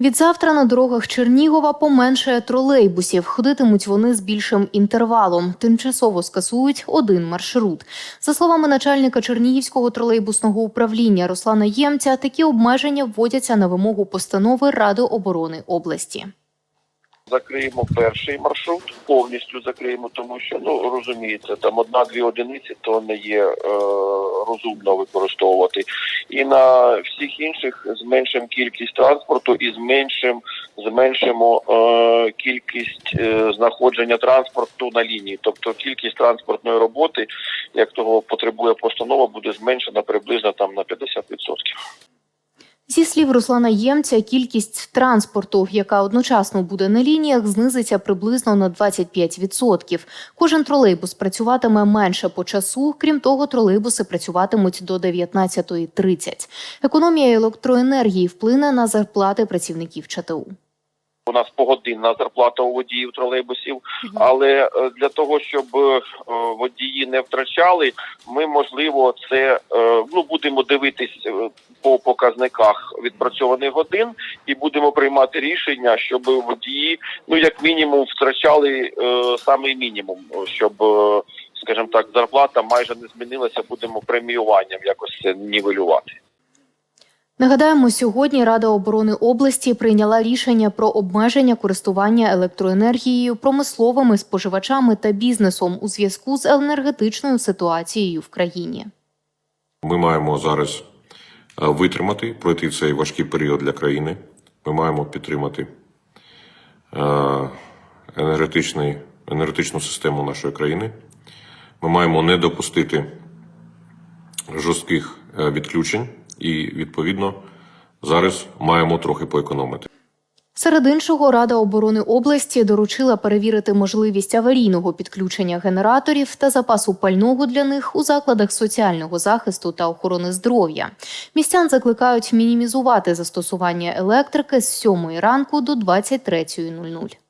Відзавтра на дорогах Чернігова поменшає тролейбусів. Ходитимуть вони з більшим інтервалом. Тимчасово скасують один маршрут. За словами начальника Чернігівського тролейбусного управління Руслана Ємця, такі обмеження вводяться на вимогу постанови Ради оборони області. Закриємо перший маршрут, повністю закриємо, тому що ну розумієте, там одна-дві одиниці то не є е, розумно використовувати. І на всіх інших зменшимо кількість транспорту і зменшимо зменшимо е, кількість е, знаходження транспорту на лінії. Тобто кількість транспортної роботи, як того потребує постанова, буде зменшена приблизно там на 50%. Зі слів Руслана Ємця, кількість транспорту, яка одночасно буде на лініях, знизиться приблизно на 25%. Кожен тролейбус працюватиме менше по часу. Крім того, тролейбуси працюватимуть до 19.30. Економія електроенергії вплине на зарплати працівників ЧТУ. У нас погодинна зарплата у водіїв тролейбусів, але е, для того, щоб е, водії не втрачали, ми можливо це е, ну будемо дивитись по показниках відпрацьованих годин і будемо приймати рішення, щоб водії, ну як мінімум, втрачали саме мінімум, щоб, скажімо так, зарплата майже не змінилася. Будемо преміюванням якось це нівелювати. Нагадаємо, сьогодні Рада оборони області прийняла рішення про обмеження користування електроенергією промисловими споживачами та бізнесом у зв'язку з енергетичною ситуацією в країні. Ми маємо зараз е, витримати, пройти цей важкий період для країни. Ми маємо підтримати е, енергетичний, енергетичну систему нашої країни. Ми маємо не допустити жорстких е, відключень і, відповідно, зараз маємо трохи поекономити. Серед іншого, Рада оборони області доручила перевірити можливість аварійного підключення генераторів та запасу пального для них у закладах соціального захисту та охорони здоров'я. Містян закликають мінімізувати застосування електрики з 7 ранку до 23.00.